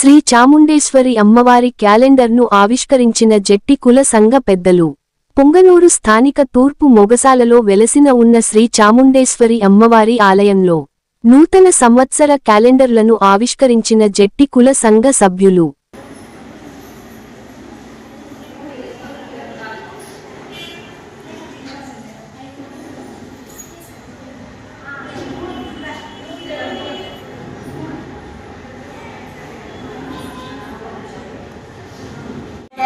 శ్రీ చాముండేశ్వరి అమ్మవారి క్యాలెండర్ను ఆవిష్కరించిన జెట్టి కుల సంఘ పెద్దలు. పొంగనూరు స్థానిక తూర్పు మొగసాలలో వెలసిన ఉన్న శ్రీ చాముండేశ్వరి అమ్మవారి ఆలయంలో నూతన సంవత్సర క్యాలెండర్లను ఆవిష్కరించిన జెట్టి కుల సంఘ సభ్యులు.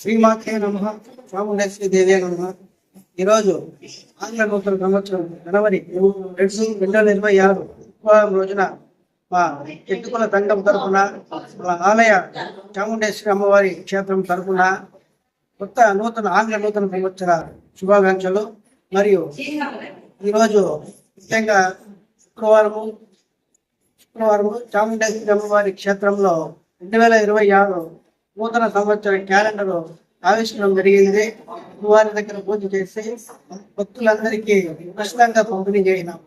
శ్రీమాతే నమ చాముండేశ్వరి దేవే నమ. ఈరోజు ఆంగ్ల నూతన సంవత్సరం జనవరి రెండు రెండు వేల ఇరవై ఆరు శుక్రవారం రోజున మా చెట్టుకుల సంఘం తరఫున మా ఆలయ చాముండేశ్వరి అమ్మవారి క్షేత్రం తరఫున కొత్త నూతన ఆంగ్ల నూతన సంవత్సర శుభాకాంక్షలు. మరియు ఈరోజు ముఖ్యంగా శుక్రవారము శుక్రవారము చాముండేశ్వరి అమ్మవారి క్షేత్రంలో రెండు వేల ఇరవై ఆరు నూతన సంవత్సర క్యాలెండర్ ఆవిష్కరణ జరిగింది. వారి దగ్గర పూజ చేసి భక్తులందరికీ ఉచితంగా పంపిణీ చేయడం